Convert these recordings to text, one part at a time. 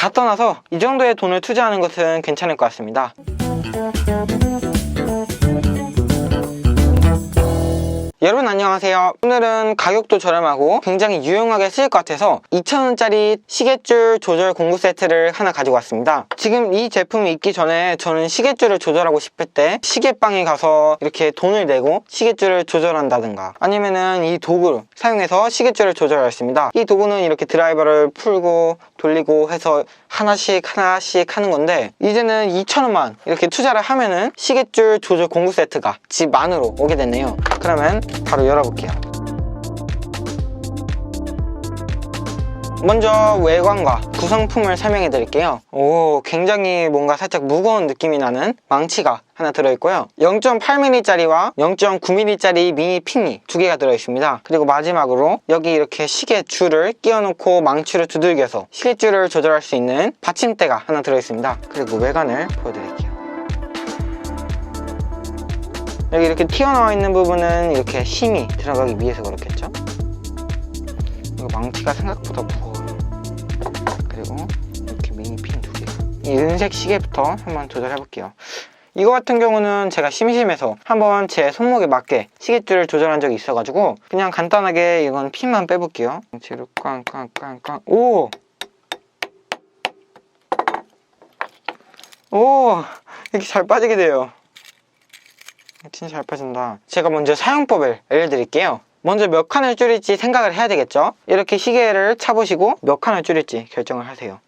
다 떠나서 이 정도의 돈을 투자하는 것은 괜찮을 것 같습니다. 여러분 안녕하세요. 오늘은 가격도 저렴하고 굉장히 유용하게 쓰일 것 같아서 2,000원짜리 시계줄 조절 공구 세트를 하나 가지고 왔습니다. 지금 이 제품이 있기 전에 저는 시계줄을 조절하고 싶을 때 시계방에 가서 이렇게 돈을 내고 시계줄을 조절한다든가 아니면은 이 도구를 사용해서 시계줄을 조절했습니다. 이 도구는 이렇게 드라이버를 풀고 돌리고 해서 하나씩 하나씩 하는 건데 이제는 2,000원만 이렇게 투자를 하면은 시계줄 조절 공구 세트가 집 안으로 오게 됐네요 그러면 바로 열어볼게요. 먼저 외관과 구성품을 설명해 드릴게요. 오 굉장히 뭔가 살짝 무거운 느낌이 나는 망치가 하나 들어있고요. 0.8mm 짜리와 0.9mm 짜리 미니 핀이 두 개가 들어있습니다. 그리고 마지막으로 여기 이렇게 시계 줄을 끼워 놓고 망치로 두들겨서 시계줄을 조절할 수 있는 받침대가 하나 들어있습니다. 그리고 외관을 보여드릴게요 여기 이렇게 튀어나와 있는 부분은 이렇게 힘이 들어가기 위해서 그렇겠죠? 이거 망치가 생각보다 무거워요. 그리고 이렇게 미니 핀 두 개가. 이 은색 시계부터 한번 조절해 볼게요. 이거 같은 경우는 제가 심심해서 한번 제 손목에 맞게 시계줄을 조절한 적이 있어가지고 그냥 간단하게 이건 핀만 빼볼게요. 망치로 꽝꽝꽝꽝 오! 오! 이렇게 잘 빠지게 돼요 진짜 잘 빠진다. 제가 먼저 사용법을 알려드릴게요. 먼저 몇 칸을 줄일지 생각을 해야 되겠죠? 이렇게 시계를 차보시고 몇 칸을 줄일지 결정을 하세요.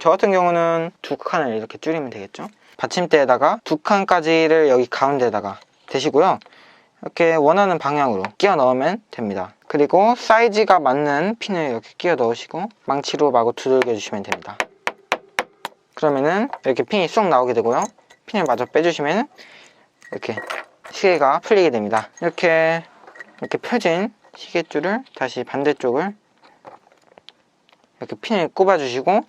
저 같은 경우는 두 칸을 이렇게 줄이면 되겠죠? 받침대에다가 두 칸까지를 여기 가운데다가 대시고요. 이렇게 원하는 방향으로 끼워 넣으면 됩니다. 그리고 사이즈가 맞는 핀을 이렇게 끼워 넣으시고 망치로 마구 두들겨 주시면 됩니다. 그러면은 이렇게 핀이 쏙 나오게 되고요. 핀을 마저 빼주시면 이렇게 시계가 풀리게 됩니다. 이렇게 이렇게 펴진 시계줄을 다시 반대쪽을 이렇게 핀을 꼽아 주시고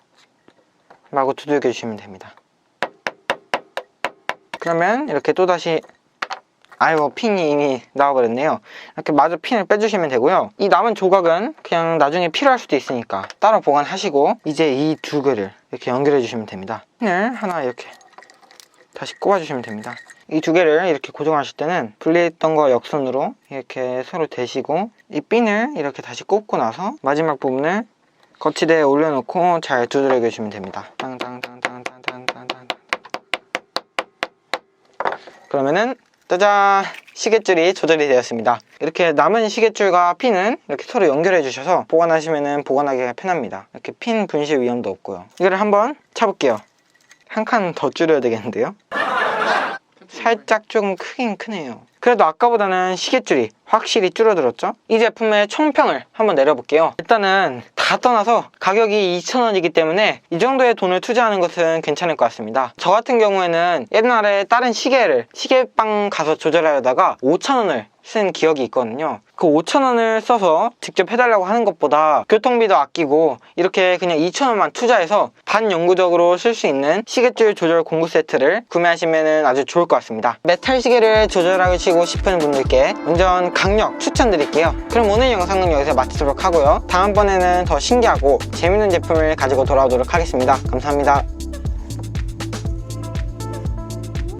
마구 두들겨 주시면 됩니다. 그러면 이렇게 또다시 아이고 핀이 이미 나와버렸네요. 이렇게 마저 핀을 빼주시면 되고요. 이 남은 조각은 그냥 나중에 필요할 수도 있으니까 따로 보관하시고 이제 이 두 개를 이렇게 연결해 주시면 됩니다. 핀을 하나 이렇게 다시 꼽아 주시면 됩니다 이 두 개를 이렇게 고정하실 때는 분리했던 거 역선으로 이렇게 서로 대시고 이 핀을 이렇게 다시 꼽고 나서 마지막 부분을 거치대에 올려놓고 잘 두드려 주시면 됩니다. 땅땅땅땅땅땅땅땅 그러면은 짜잔! 시계줄이 조절이 되었습니다. 이렇게 남은 시계줄과 핀은 이렇게 서로 연결해 주셔서 보관하시면 보관하기가 편합니다. 이렇게 핀 분실 위험도 없고요. 이거를 한번 차볼게요. 한 칸 더 줄여야 되겠는데요 살짝 조금 크긴 크네요. 그래도 아까보다는 시계줄이 확실히 줄어들었죠? 이 제품의 총평을 한번 내려볼게요. 일단은 다 떠나서 가격이 2,000원이기 때문에 이 정도의 돈을 투자하는 것은 괜찮을 것 같습니다. 저 같은 경우에는 옛날에 다른 시계를 시계방 가서 조절하려다가 5,000원을 쓴 기억이 있거든요. 그 5,000원을 써서 직접 해달라고 하는 것보다 교통비도 아끼고 이렇게 그냥 2,000원만 투자해서 반영구적으로 쓸 수 있는 시계줄 조절 공구 세트를 구매하시면 아주 좋을 것 같습니다. 메탈 시계를 조절하시고 싶은 분들께 운전 강력 추천드릴게요. 그럼 오늘 영상은 여기서 마치도록 하고요. 다음번에는 더 신기하고 재밌는 제품을 가지고 돌아오도록 하겠습니다. 감사합니다